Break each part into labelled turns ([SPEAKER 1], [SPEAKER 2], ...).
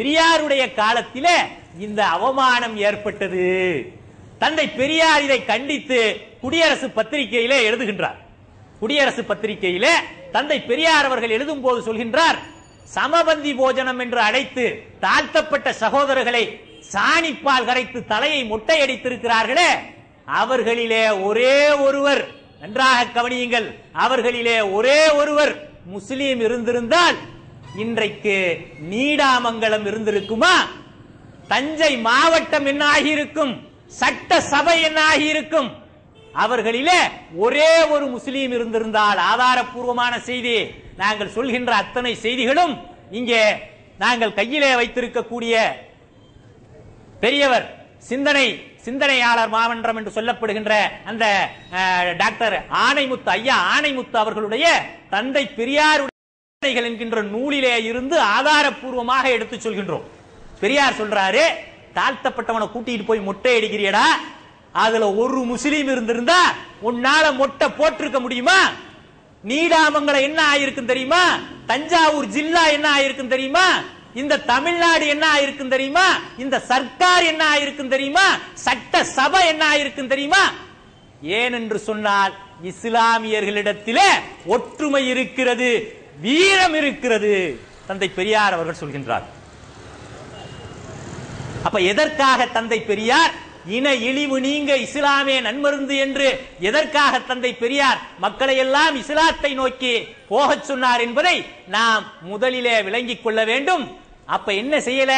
[SPEAKER 1] பெரியாருடைய காலத்தில இந்த அவமானம் ஏற்பட்டது. தந்தை பெரியார் இதை கண்டித்து குடியரசு பத்திரிகையிலே எழுதுகின்றார். குடியரசு பத்திரிகையில தந்தை பெரியார் அவர்கள் எழுதும் போது சொல்கின்றார் சமபந்தி போஜனம் என்று அழைத்து தாழ்த்தப்பட்ட சகோதரர்களை சாணிப்பால் கரைத்து தலையை மொட்டையடித்திருக்கிறார்களே அவர்களிலே ஒரே ஒருவர். நன்றாக கவனியுங்கள் அவர்களிலே ஒரே ஒருவர் முஸ்லீம் இருந்திருந்தால் இன்றைக்கு நீடாமங்கலம் இருந்திருக்குமா? தஞ்சை மாவட்டம் என்ன ஆகியிருக்கும் சட்ட சபை என்ன ஆகியிருக்கும் அவர்களிலே ஒரே ஒரு முஸ்லீம் இருந்திருந்தால் ஆதாரப்பூர்வமான செய்தி. நாங்கள் சொல்கின்ற அத்தனை செய்திகளும் இங்கே நாங்கள் கையிலே வைத்திருக்கக்கூடிய பெரியவர் சிந்தனை சிந்தனையாளர் மாமன்றம் என்று சொல்லப்படுகின்ற அந்த அஹ், டாக்டர் ஆணைமுத்து ஐயா ஆணைமுத்து அவர்களுடைய தந்தை பெரியாருடைய என்கின்ற நூலிலே இருந்து ஆதாரப்பூர்வமாக எடுத்து சொல்கின்றோம். பெரியார் சொல்றாரு தாழ்த்தப்பட்டவனை கூட்டிட்டு போய் மொட்டை அடிக்கிறியடா அதுல ஒரு முஸ்லீம் இருந்திருந்தா உன்னால மொட்டை போட்டிருக்க முடியுமா? நீடாமங்கலம் என்ன ஆயிருக்கும் தெரியுமா? தஞ்சாவூர் ஜில்லா என்ன ஆயிருக்கும் தெரியுமா? இந்த தமிழ்நாடு என்ன ஆயிருக்கும் தெரியுமா? இந்த சர்க்கார் என்ன ஆயிருக்கும் தெரியுமா? சட்ட சபை என்ன ஆயிருக்கும் தெரியுமா? ஏனென்று சொன்னால் இஸ்லாமியர்களிடத்திலே ஒற்றுமை இருக்கிறது. வீரம் இருக்கிறது தந்தை பெரியார் அவர்கள் சொல்கின்றார். அப்ப எதற்காக தந்தை பெரியார்? இன இழிவு நீங்க இஸ்லாமே நன்மருந்து என்று எதற்காக தந்தை பெரியார் மக்களை எல்லாம் இஸ்லாத்தை நோக்கி போகச் சொன்னார் என்பதை நாம் முதலிலே விளங்கிக் கொள்ள வேண்டும். அப்ப என்ன செய்யல?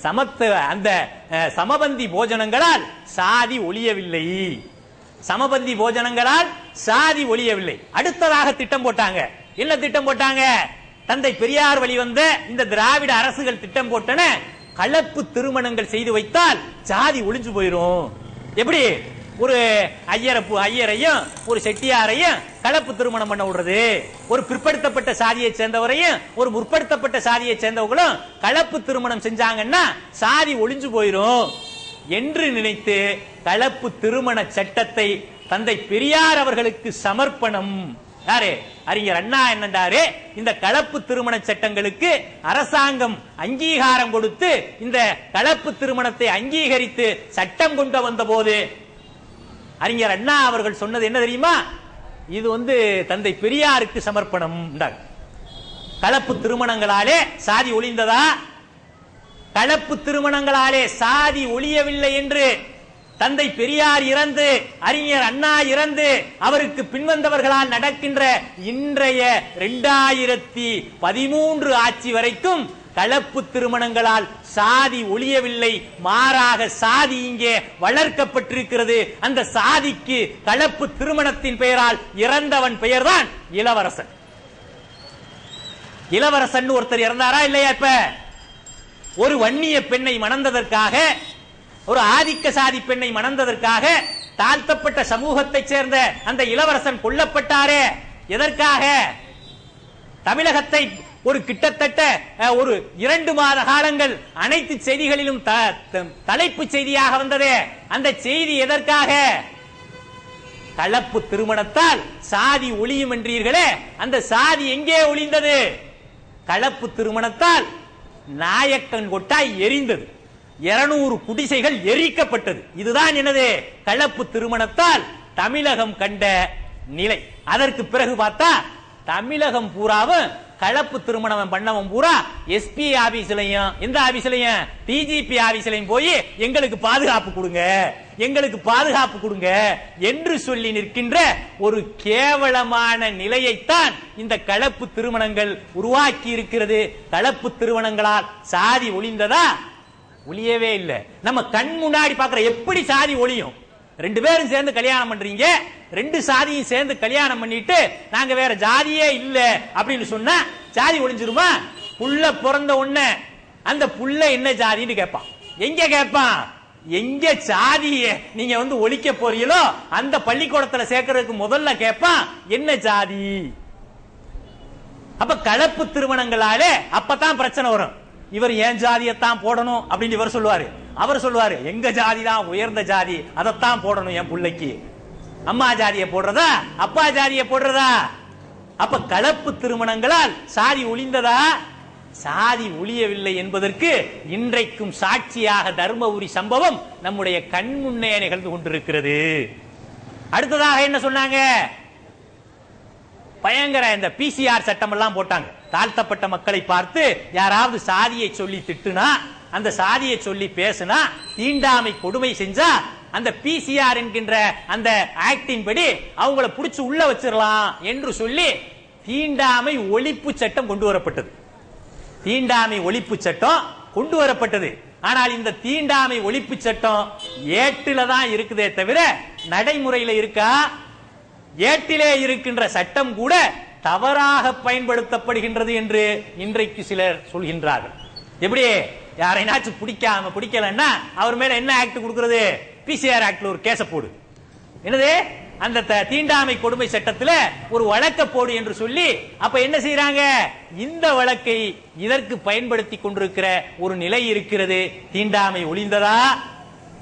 [SPEAKER 1] சமத்துவ அந்த அஹ், சமபந்தி போஜனங்களால் சாதி ஒழியவில்லை. சமபந்தி போஜனங்களால் சாதி ஒழியவில்லை. அடுத்ததாக திட்டம் போட்டாங்க. என்ன திட்டம் போட்டாங்க? தந்தை பெரியார் வழிவந்த இந்த திராவிட அரசுகள் திட்டம் போட்டன. கலப்பு திருமணங்கள் செய்து வைத்தால் சாதி ஒளிஞ்சு போயிரும். எப்படி? ஒரு ஐயரப்பு பு- ஐயரையும் ஒரு செட்டியாரையும் கலப்பு திருமணம் பண்ண விடுறது. ஒரு பிற்படுத்தப்பட்ட சாதியை சேர்ந்தவரையும் ஒரு முற்படுத்தப்பட்ட சாதியை சேர்ந்தவங்களும் கலப்பு திருமணம் செஞ்சாங்கன்னா சாதி ஒளிஞ்சு போயிரும். என்று நினைத்து கலப்பு திருமண சட்டத்தை தந்தை பெரியார் அவர்களுக்கு சமர்ப்பணம். யாரு? அறிஞர் அண்ணா என்னண்டாரு? இந்த கலப்பு திருமண சட்டங்களுக்கு அரசாங்கம் அங்கீகாரம் கொடுத்து இந்த கலப்பு திருமணத்தை அங்கீகரித்து சட்டம் கொண்டு வந்த போது அறிஞர் அண்ணா அவர்கள் சொன்னது என்ன தெரியுமா? இது வந்து தந்தை பெரியாருக்கு சமர்ப்பணம். கலப்பு திருமணங்களாலே சாதி ஒளிந்ததா கலப்பு திருமணங்களாலே சாதி ஒழியவில்லை என்று தந்தை பெரியார் இறந்து அறிஞர் அண்ணா இறந்து அவருக்கு பின்வந்தவர்களால் நடக்கின்ற இன்றைய இரண்டாயிரத்தி பதிமூன்று ஆட்சி வரைக்கும் கலப்பு திருமணங்களால் சாதி ஒழியவில்லை மாறாக சாதி இங்கே வளர்க்கப்பட்டிருக்கிறது. அந்த சாதிக்கு கலப்பு திருமணத்தின் பெயரால் இறந்தவன் பெயர்தான் இளவரசன். இளவரசன் ஒருத்தர் இறந்தாரா இல்லையா இப்ப? ஒரு வன்னிய பெண்ணை மணந்ததற்காக ஒரு ஆதிக்க சாதி பெண்ணை மணந்ததற்காக தாழ்த்தப்பட்ட சமூகத்தைச் சேர்ந்த அந்த இளவரசன் கொல்லப்பட்டாரே. எதற்காக? தமிழகத்தை ஒரு கிட்டத்தட்ட ஒரு இரண்டு மாத காலங்கள் அனைத்து செய்திகளிலும் த- தலைப்புச் செய்தியாக வந்ததே. அந்த செய்தி எதற்காக? கலப்பு திருமணத்தால் சாதி ஒளியும் என்றீர்களே அந்த சாதி எங்கே ஒளிந்தது? கலப்பு திருமணத்தால் நாயக்கன் கொட்டாய் எரிந்தது. இருநூறு குடிசைகள் எரிக்கப்பட்டது. இதுதான் எனது கலப்பு திருமணத்தால் தமிழகம் கண்ட நிலை. அதற்கு பிறகு பார்த்தா தமிழகம் பூராவும் கலப்பு திருமணம் பண்ணவன் பூரா எஸ்பி ஆபீஸ்லயும் எந்த ஆபீஸ்லயும் டிஜிபி ஆபீஸ்லயும் போய் எங்களுக்கு பாதுகாப்பு கொடுங்க. எங்களுக்கு பாதுகாப்பு கொடுங்க என்று சொல்லி நிற்கின்ற ஒரு கேவலமான நிலையைத்தான் இந்த கலப்பு திருமணங்கள் உருவாக்கி இருக்கிறது. கலப்பு திருமணங்களால் சாதி ஒளிந்ததா? ஒளியவே இல்லை. நம்ம கண் முன்னாடி பாக்குற எப்படி சாதி ஒளியும்? ரெண்டு பேரும் சேர்ந்து கல்யாணம் பண்றீங்க. ரெண்டு சாதியும் சேர்ந்து கல்யாணம் பண்ணிட்டு நாங்க வேற ஜாதியே இல்ல அப்படின்னு சொன்னா ஜாதி ஒளிஞ்சிருமா? புள்ள பிறந்த உடனே அந்த புள்ள என்ன ஜாதின்னு கேட்பான். எங்க கேட்பான்? எங்க ஜாதிய நீங்க வந்து ஒழிக்க போறீங்களோ அந்த பள்ளிக்கூடத்துல சேர்க்கறதுக்கு முதல்ல கேட்பான் என்ன ஜாதி? அப்ப கலப்பு திருமணங்களாலே அப்பதான் பிரச்சனை வரும். இவர் ஏன் ஜாதியத்தான் போடணும் அப்படின்னு இவர் சொல்லுவாரு. அவர் சொல்லுவாரு எங்க ஜாதி தான் உயர்ந்த ஜாதி அதைத்தான் போடணும் என் பிள்ளைக்கு. அம்மா ஜாதியை போடுறதா? அப்பா ஜாதியை போடுறதா? அப்ப கலப்பு திருமணங்களால் சாதி ஒளிந்ததா? சாதி ஒழியவில்லை என்பதற்கு இன்றைக்கும் சாட்சியாக தர்மபுரி சம்பவம் நம்முடைய கண் முன்னே நிகழ்ந்து கொண்டிருக்கிறது. அடுத்ததாக என்ன சொன்னாங்க? பயங்கர இந்த பிசிஆர் சட்டம் எல்லாம் போட்டாங்க. தாழ்த்தப்பட்ட மக்களை பார்த்து யாராவது சாதியை சொல்லி திட்டுனா அந்த சாதியை சொல்லி பேசுனா தீண்டாமை கொடுமை செஞ்சா அந்த பிசிஆர் என்கின்ற அந்த ஆக்டின் படி அவங்கள பிடிச்சி உள்ள வச்சிடலாம் என்று சொல்லி தீண்டாமை ஒழிப்பு சட்டம் கொண்டு வரப்பட்டது. தீண்டாமை ஒழிப்பு சட்டம் கொண்டு வரப்பட்டது. ஆனால் இந்த தீண்டாமை ஒழிப்பு சட்டம் ஏட்டில தான் இருக்குதே தவிர நடைமுறையில இருக்கா? ஏட்டிலே இருக்கின்ற சட்டம் கூட தவறாக பயன்படுத்தப்படுகின்றது என்று இன்றைக்கு சிலர் சொல்கின்றார்கள். எப்படி? யாரையாச்சும் பிடிக்காம பிடிக்கலன்னா அவர் மேல என்ன ஆக்ட் கொடுக்கிறது? பிசிஆர் ஆக்ட்ல ஒரு கேச போடு. என்னது? அந்த தீண்டாமை கொடுமை சட்டத்தில் ஒரு வழக்க போடு என்று சொல்லி அப்ப என்ன செய்யறாங்க இந்த வழக்கை இதற்கு பயன்படுத்தி கொண்டிருக்கிற ஒரு நிலை இருக்கிறது. தீண்டாமை ஒளிந்ததா?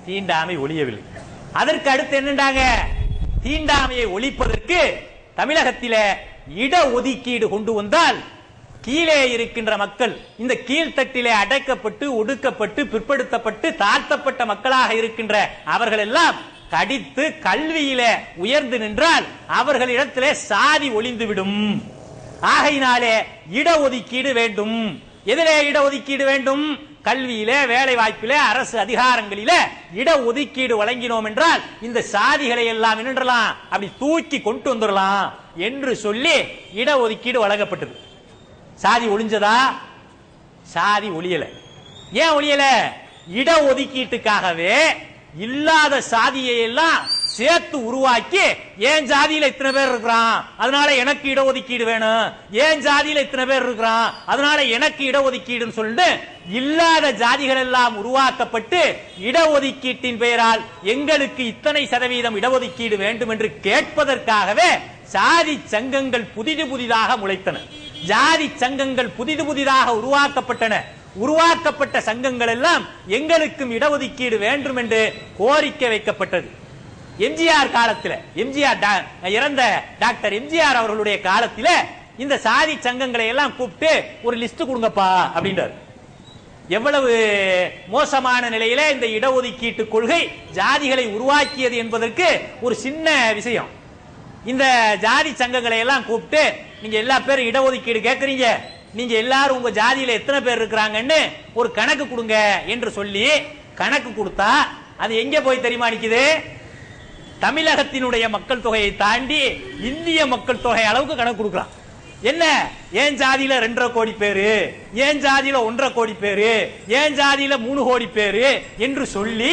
[SPEAKER 1] தீண்டாமை ஒழியவில்லை அதற்கு அடுத்து என்னண்டாங்க? தீண்டாமையை ஒழிப்பதற்கு தமிழகத்தில இட ஒதுக்கீடு கொண்டு வந்தால் கீழே இருக்கின்ற மக்கள் இந்த கீழ்த்தட்டிலே அடைக்கப்பட்டு ஒடுக்கப்பட்டு பிற்படுத்தப்பட்டு தாழ்த்தப்பட்ட மக்களாக இருக்கின்ற அவர்கள் எல்லாம் கடித்து கல்வியில உயர்ந்து நின்றால் அவர்களிடத்திலே சாதி ஒளிந்துவிடும். ஆகையினாலே இடஒதுக்கீடு வேண்டும். எதிலே இடஒதுக்கீடு வேண்டும்? கல்வியிலே வேலை வாய்ப்பிலே அரசு அதிகாரங்களிலே இடஒதுக்கீடு வழங்கினோம் என்றால் இந்த சாதிகளை எல்லாம் நின்றலாம் அப்படி தூக்கி கொண்டு வந்துடலாம் என்று சொல்லி இடஒதுக்கீடு வழங்கப்பட்டது. சாதி ஒளிஞ்சதா? சாதி ஒளியல. ஏன் ஒளியல? இட ஒதுக்கீட்டுக்காகவே இல்லாத சாதியை எல்லாம் சேர்த்து உருவாக்கி ஏன் ஜாதியில இத்தனை பேர் இருக்கிறான்? அதனால எனக்கு இடஒதுக்கீடு வேணும். ஏன் ஜாதியில இத்தனை பேர் இருக்கிறான்? அதனால எனக்கு இடஒதுக்கீடுன்னு சொல்லிட்டு இல்லாத ஜாதிகள் எல்லாம் உருவாக்கப்பட்டு இடஒதுக்கீட்டின் பெயரால் எங்களுக்கு இத்தனை சதவீதம் இடஒதுக்கீடு வேண்டும் என்று கேட்பதற்காகவே சாதி சங்கங்கள் புதிது புதிதாக முளைத்தன. ஜாதி சங்கங்கள் புதிது புதிதாக உருவாக்கப்பட்டன. உருவாக்கப்பட்ட சங்கங்கள் எல்லாம் எங்களுக்கும் இடஒதுக்கீடு வேண்டும் என்று கோரிக்கை வைக்கப்பட்டது. எம்ஜிஆர் காலத்தில் எம்ஜிஆர் டா- இறந்த டாக்டர் எம்ஜிஆர் அவர்களுடைய காலத்தில் இந்த சாதி சங்கங்களை எல்லாம் கூப்பிட்டு ஒரு லிஸ்ட் கொடுங்கப்பா அப்படின்றார். எவ்வளவு மோசமான நிலையில இந்த இடஒதுக்கீட்டு கொள்கை ஜாதிகளை உருவாக்கியது என்பதற்கு ஒரு சின்ன விஷயம். இந்த ஜாதி சங்கங்களை எல்லாம் கூப்பிட்டு நீங்க எல்லா பேரும் இடஒதுக்கீடு கேட்கறீங்க நீங்க எல்லாரும் உங்க ஜாதியில எத்தனை பேர் இருக்கிறாங்கன்னு ஒரு கணக்கு கொடுங்க என்று சொல்லி கணக்கு கொடுத்தா அது எங்க போய் தெரியுமா நிக்குது? தமிழகத்தினுடைய மக்கள் தொகையை தாண்டி இந்திய மக்கள் தொகை அளவுக்கு கணக்கு கொடுக்கலாம். என்ன? ஏன் ஜாதியில ரெண்டரை கோடி பேரு? ஏன் ஜாதியில ஒன்றரை கோடி பேரு? ஏன் ஜாதியில மூணு கோடி பேரு? என்று சொல்லி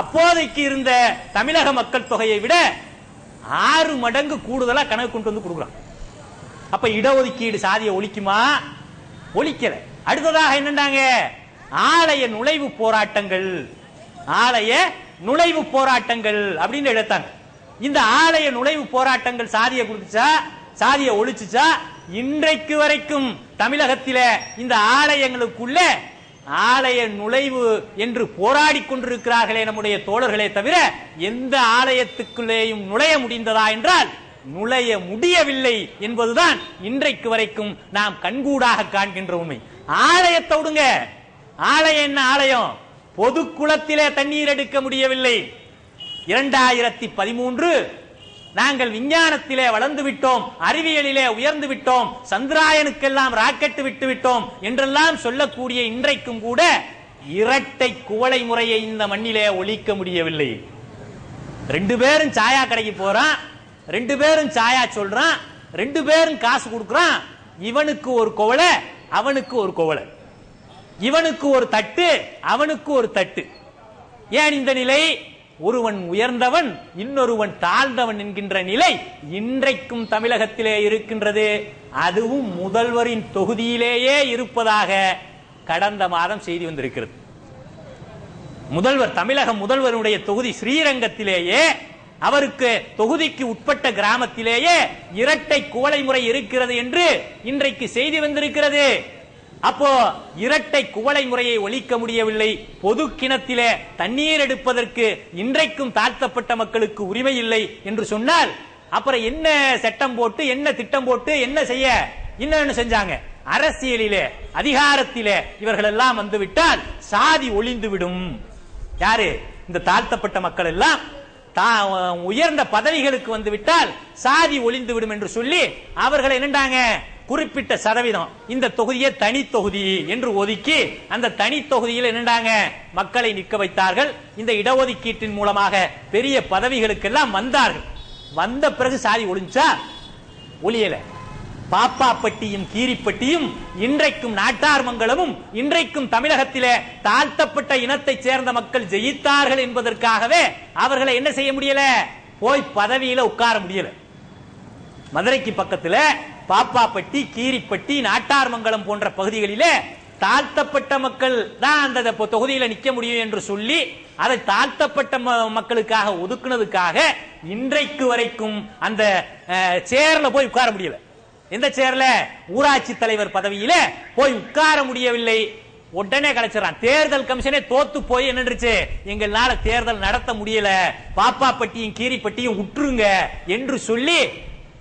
[SPEAKER 1] அப்போதைக்கு இருந்த தமிழக மக்கள் தொகையை விட ஆறு மடங்கு கூடுதலா கணக்கு கொண்டு வந்து கொடுக்குறான். அப்ப இடஒதுக்கீடு சாதியை ஒழிக்குமா? ஒழிக்கல. அடுத்ததாக என்னண்டாங்க? ஆலய நுழைவு போராட்டங்கள். ஆலய நுழைவு போராட்டங்கள் அப்படின்னு எடுத்தாங்க இந்த ஆலய நுழைவு போராட்டங்கள் சாதியை கொடுத்துச்சா சாதியை ஒழிச்சுச்சா? இன்றைக்கு வரைக்கும் தமிழகத்தில இந்த ஆலயங்களுக்குள்ள ஆலய நுழைவு என்று போராடி கொண்டிருக்கிறார்களே நம்முடைய தோழர்களே தவிர எந்த ஆலயத்துக்குள்ளேயும் நுழைய முடிந்ததா என்றால் நுழைய முடியவில்லை என்பதுதான் இன்றைக்கு வரைக்கும் நாம் கண்கூடாக காண்கின்ற உண்மை ஆலயத்தை விடுங்க. ஆலயம் என்ன ஆலயம்? பொது குளத்திலே தண்ணீர் எடுக்க முடியவில்லை. இரண்டாயிரத்தி பதிமூன்று நாங்கள் விஞ்ஞானத்திலே வளர்ந்து விட்டோம் அறிவியலிலே உயர்ந்து விட்டோம் சந்திராயனுக்கெல்லாம் ராக்கெட் விட்டு விட்டோம் என்றெல்லாம் சொல்லக்கூடிய இன்றைக்கும் கூட இரட்டை குவளை முறையை இந்த மண்ணிலே ஒழிக்க முடியவில்லை. ரெண்டு பேரும் சாயா கடைக்கு போறான் ரெண்டு பேரும் சாயா சொல்றான் ரெண்டு பேரும் காசு கொடுக்கறான். இவனுக்கு ஒரு குவளை அவனுக்கு ஒரு குவளை. இவனுக்கு ஒரு தட்டு அவனுக்கு ஒரு தட்டு. ஏன் இந்த நிலை? ஒருவன் உயர்ந்தவன் இன்னொருவன் தாழ்ந்தவன் என்கின்ற நிலை இன்றைக்கும் தமிழகத்திலே இருக்கின்றது. அதுவும் முதல்வரின் தொகுதியிலேயே இருப்பதாக கடந்த மாதம் செய்தி வந்திருக்கிறது. முதல்வர் தமிழக முதல்வருடைய தொகுதி ஸ்ரீரங்கத்திலேயே அவருக்கு தொகுதிக்கு உட்பட்ட கிராமத்திலேயே இரட்டை கோலை முறை இருக்கிறது என்று இன்றைக்கு செய்தி வந்திருக்கிறது. அப்போ இரட்டை குவளை முறையை ஒழிக்க முடியவில்லை. பொது கிணத்திலே தண்ணீர் எடுப்பதற்கு இன்றைக்கும் தாழ்த்தப்பட்ட மக்களுக்கு உரிமை இல்லை என்று சொன்னால் அப்புறம் என்ன சட்டம் போட்டு என்ன திட்டம் போட்டு என்ன செய்ய? இன்னொன்னு செஞ்சாங்க. அரசியலிலே அதிகாரத்திலே இவர்கள் எல்லாம் வந்துவிட்டால் சாதி ஒளிந்துவிடும். யாரு? இந்த தாழ்த்தப்பட்ட மக்கள் எல்லாம். தா- உயர்ந்த பதவிகளுக்கு வந்துவிட்டால் சாதி ஒளிந்து விடும் என்று சொல்லி அவர்கள் என்னண்டாங்க? குறிப்பிட்ட சதவீதம். இந்த தொகுதியை தனி தொகுதி என்று ஒதுக்கி அந்த தனி தொகுதியில் என்னண்டாங்க மக்களை நிற்க வைத்தார்கள். இந்த இடஒதுக்கீட்டின் மூலமாக பெரிய பதவிகளுக்கெல்லாம் வந்தார்கள். வந்த பிறகு சாதி ஒளிஞ்சா ஒளியல பாப்பாப்பட்டியும் கீரிப்பட்டியும் இன்றைக்கும் நாட்டார் மங்கலமும் இன்றைக்கும் தமிழகத்திலே தாழ்த்தப்பட்ட இனத்தைச் சேர்ந்த மக்கள் ஜெயித்தார்கள் என்பதற்காகவே அவர்களை என்ன செய்ய முடியல? போய் பதவியில உட்கார முடியல. மதுரைக்கு பக்கத்துல பாப்பாப்பட்டி கீரிப்பட்டி நாட்டார்மங்கலம் போன்ற பகுதிகளிலே தாழ்த்தப்பட்ட மக்கள் தான் அந்த தொ- தொகுதியில நிக்க முடியும் என்று சொல்லி அதை தாழ்த்தப்பட்ட ம- மக்களுக்காக ஒதுக்குனதுக்காக இன்றைக்கு வரைக்கும் அந்த சேரில் சேர்ல போய் உட்கார முடியல. எந்த சேர்ல? ஊராட்சி தலைவர் பதவியில போய் உட்கார முடியவில்லை. உடனே கலைச்சிடறான் தேர்தல் கமிஷனே தோத்து போய் என்னன்றுச்சு எங்களால தேர்தல் நடத்த முடியல. பாப்பாப்பட்டியும் கீரிப்பட்டியும் உற்றுங்க என்று சொல்லி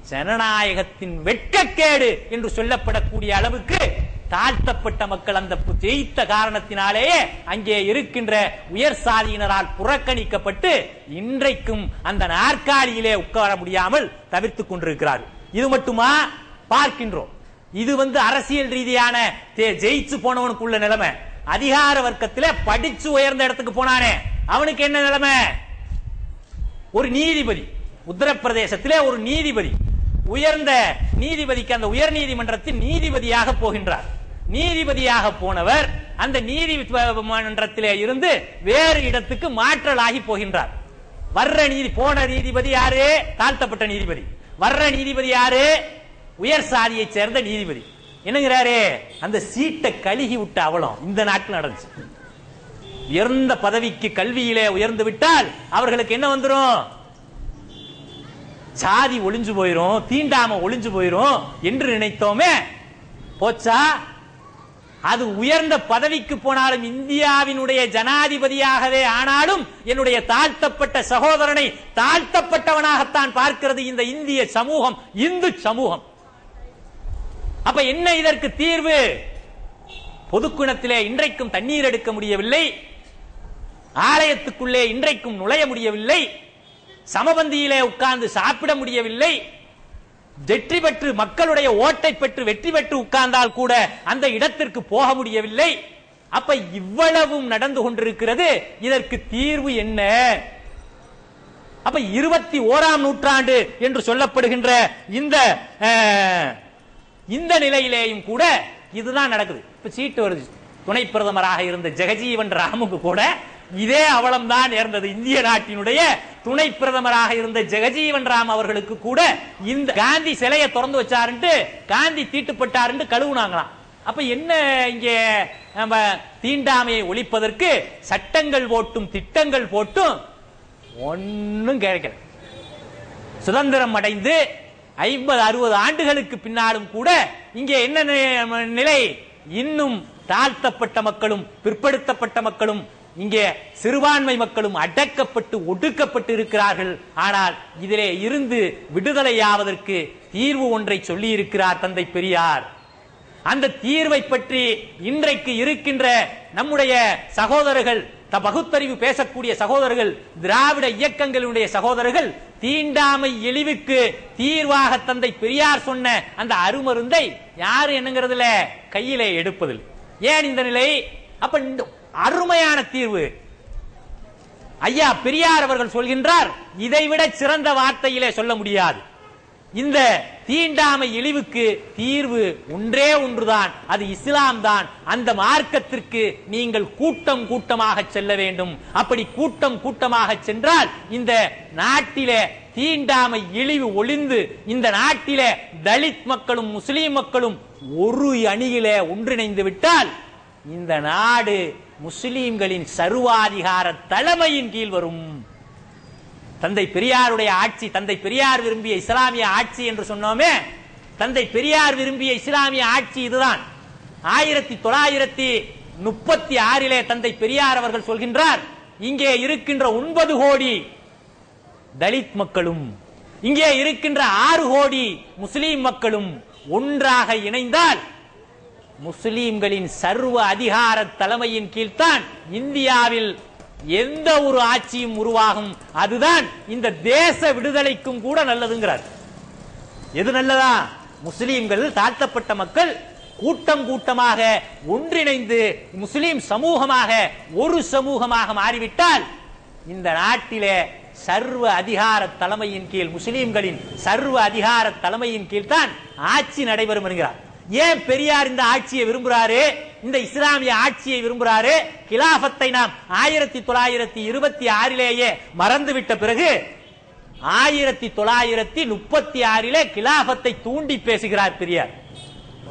[SPEAKER 1] ஜனநாயகத்தின் வெட்கக்கேடு என்று சொல்லப்படக்கூடிய அளவுக்கு தாழ்த்தப்பட்ட மக்கள் அந்த ஜெயித்த காரணத்தினாலேயே அங்கே இருக்கின்ற உயர் சாதியினரால் புறக்கணிக்கப்பட்டு இன்றைக்கும் அந்த நாற்காலியிலே உட்கார முடியாமல் தவிர்த்துக் கொண்டிருக்கிறார் இது மட்டுமா? பார்க்கின்றோம். இது வந்து அரசியல் ரீதியான தே- ஜெயிச்சு போனவனுக்குள்ள நிலைமை. அதிகார வர்க்கத்திலே படிச்சு உயர்ந்த இடத்துக்கு போனானே. அவனுக்கு என்ன நிலைமை? ஒரு நீதிபதி. உத்தரப்பிரதேசத்திலே ஒரு நீதிபதி. உயர்ந்த நீதிபதிக்கு அந்த உயர் நீதிமன்றத்தின் நீதிபதியாக போகின்றார். நீதிபதியாக போனவர் அந்த நீதிமன்றத்திலே இருந்து வேறு இடத்துக்கு மாற்றலாகி போகின்றார். வர்ற நீதி போன நீதிபதி யாரு? தாழ்த்தப்பட்ட நீதிபதி. வர்ற நீதிபதி யாரு? உயர் சாதியைச் சேர்ந்த நீதிபதி. என்னங்கிறாரு? அந்த சீட்டை கழுகி விட்ட அவலம் இந்த நாட்டில் நடந்துச்சு. உயர்ந்த பதவிக்கு கல்வியிலே உயர்ந்து விட்டால் அவர்களுக்கு என்ன வந்துடும் சாதி ஒளிஞ்சு போயிரும் தீண்டாம ஒளிஞ்சு போயிரும் என்று நினைத்தோமே. போச்சா? அது உயர்ந்த பதவிக்கு போனாலும் இந்தியாவினுடைய ஜனாதிபதியாகவே ஆனாலும் என்னுடைய தாழ்த்தப்பட்ட சகோதரனை தாழ்த்தப்பட்டவனாகத்தான் பார்க்கிறது இந்த இந்திய சமூகம் இந்து சமூகம். அப்ப என்ன இதற்கு தீர்வு? பொதுக்குணத்திலே இன்றைக்கும் தண்ணீர் எடுக்க முடியவில்லை. ஆலயத்துக்குள்ளே இன்றைக்கும் நுழைய முடியவில்லை. சமபந்தியிலே உட்கார்ந்து சாப்பிட முடியவில்லை. வெற்றி பெற்று மக்களுடைய ஓட்டை பெற்று வெற்றி பெற்று உட்கார்ந்தால் கூட அந்த இடத்திற்கு போக முடியவில்லை. அப்ப இவ்வளவும் நடந்து கொண்டிருக்கிறது. இதற்கு தீர்வு என்ன? அப்ப இருபத்தி ஓராம் நூற்றாண்டு என்று சொல்லப்படுகின்ற இந்த இந்த நிலையிலேயும் கூட இதுதான் நடக்குது. இப்ப சீட்டு வருது. துணை பிரதமராக இருந்த ஜெகஜீவன் ராமுக்கு கூட இதே அவலம் தான் நேர்ந்தது. இந்திய நாட்டினுடைய துணை பிரதமராக இருந்த ஜெகஜீவன் ராம் அவர்களுக்கு கூட இந்த காந்தி சிலையை திறந்து வச்சாருன்ட்டு காந்தி தீட்டுப்பட்டாருன்னு கழுவுனாங்களாம். அப்ப என்ன இங்க நம்ம தீண்டாமையை ஒழிப்பதற்கு சட்டங்கள் போட்டும் திட்டங்கள் போட்டும் ஒன்னும் கிடைக்கல சுதந்திரம் அடைந்து ஐம்பது அறுபது ஆண்டுகளுக்கு பின்னாலும் கூட இங்கே என்ன நிலை? இன்னும் தாழ்த்தப்பட்ட மக்களும் பிற்படுத்தப்பட்ட மக்களும் இங்கே சிறுபான்மை மக்களும் அடக்கப்பட்டு ஒடுக்கப்பட்டு இருக்கிறார்கள் ஆனால் இதிலே இருந்து விடுதலையாவதற்கு தீர்வு ஒன்றை சொல்லி இருக்கிறார் தந்தை பெரியார். அந்த தீர்வை பற்றி இன்றைக்கு இருக்கின்ற நம்முடைய சகோதரர்கள் த- பகுத்தறிவு பேசக்கூடிய சகோதரர்கள் திராவிட இயக்கங்களுடைய சகோதரர்கள் தீண்டாமை எழிவுக்கு தீர்வாக தந்தை பெரியார் சொன்ன அந்த அருமருந்தை யாரு என்னங்கிறதுல கையிலே எடுப்பதில் ஏன் இந்த நிலை? அப்ப இந்த அருமையான தீர்வு. ஐயா பெரியார் அவர்கள் சொல்கின்றார் இதைவிட சிறந்த வார்த்தையிலே சொல்ல முடியாது. இந்த தீண்டாமை இழிவுக்கு தீர்வு ஒன்றே ஒன்றுதான். அது இஸ்லாம் தான் அந்த மார்க்கத்திற்கு நீங்கள் கூட்டம் கூட்டமாக செல்ல வேண்டும். அப்படி கூட்டம் கூட்டமாக சென்றால் இந்த நாட்டிலே தீண்டாமை இழிவு ஒளிந்து இந்த நாட்டிலே தலித் மக்களும் முஸ்லிம் மக்களும் ஒரு அணியிலே ஒன்றிணைந்து விட்டால் இந்த நாடு முஸ்லீம்களின் சர்வாதிகார தலைமையின் கீழ் வரும். தந்தை பெரியாருடைய ஆட்சி தந்தை பெரியார் விரும்பிய இஸ்லாமிய ஆட்சி என்று சொன்னோமே தந்தை பெரியார் விரும்பிய இஸ்லாமிய ஆட்சி இதுதான். ஆயிரத்தி தொள்ளாயிரத்தி முப்பத்தி ஆறிலே தந்தை பெரியார் அவர்கள் சொல்கின்றார் இங்கே இருக்கின்ற ஒன்பது கோடி தலித் மக்களும் இங்கே இருக்கின்ற ஆறு கோடி முஸ்லீம் மக்களும் ஒன்றாக இணைந்தால் முஸ்லீம்களின் சர்வ அதிகார தலைமையின் கீழ்தான் இந்தியாவில் எந்த ஒரு ஆட்சியும் உருவாகும். அதுதான் இந்த தேச விடுதலைக்கும் கூட நல்லதுங்கிறார். எது நல்லதா? முஸ்லீம்கள் தாழ்த்தப்பட்ட மக்கள் கூட்டம் கூட்டமாக ஒன்றிணைந்து முஸ்லீம் சமூகமாக ஒரு சமூகமாக மாறிவிட்டால் இந்த நாட்டிலே சர்வ அதிகார தலைமையின் கீழ் முஸ்லீம்களின் சர்வ அதிகார தலைமையின் கீழ் தான் ஆட்சி நடைபெறும் என்கிறார். ஏன் பெரியார் இந்த ஆட்சியை விரும்புறாரு? இந்த இஸ்லாமிய ஆட்சியை விரும்புறாரு? கிலாபத்தை நாம் ஆயிரத்தி தொள்ளாயிரத்தி இருபத்தி ஆறிலேயே மறந்துவிட்ட பிறகு ஆயிரத்தி தொள்ளாயிரத்தி முப்பத்தி ஆறிலே கிலாபத்தை தூண்டி பேசுகிறார் பெரியார்.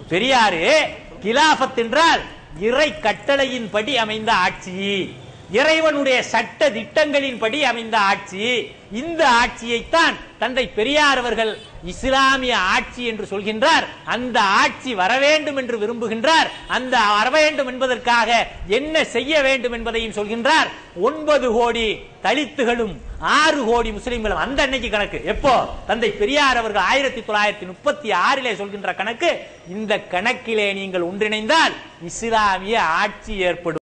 [SPEAKER 1] பெரியாரு கிலாபத் என்றால் இறை கட்டளையின்படி அமைந்த ஆட்சி. இறைவனுடைய சட்ட திட்டங்களின்படி அமைந்த ஆட்சி இந்த ஆட்சியைத்தான் தந்தை பெரியார் அவர்கள் இஸ்லாமிய ஆட்சி என்று சொல்கின்றார். அந்த ஆட்சி வர வேண்டும் என்று விரும்புகின்றார். அந்த வர வேண்டும் என்பதற்காக என்ன செய்ய வேண்டும் என்பதையும் சொல்கின்றார். ஒன்பது கோடி தலித்துகளும் ஆறு கோடி முஸ்லிம்களும் அந்த அன்னைக்கு கணக்கு. எப்போ? தந்தை பெரியார் அவர்கள் ஆயிரத்தி தொள்ளாயிரத்தி முப்பத்தி ஆறிலே சொல்கின்ற கணக்கு. இந்த கணக்கிலே நீங்கள் ஒன்றிணைந்தால் இஸ்லாமிய ஆட்சி ஏற்படும்.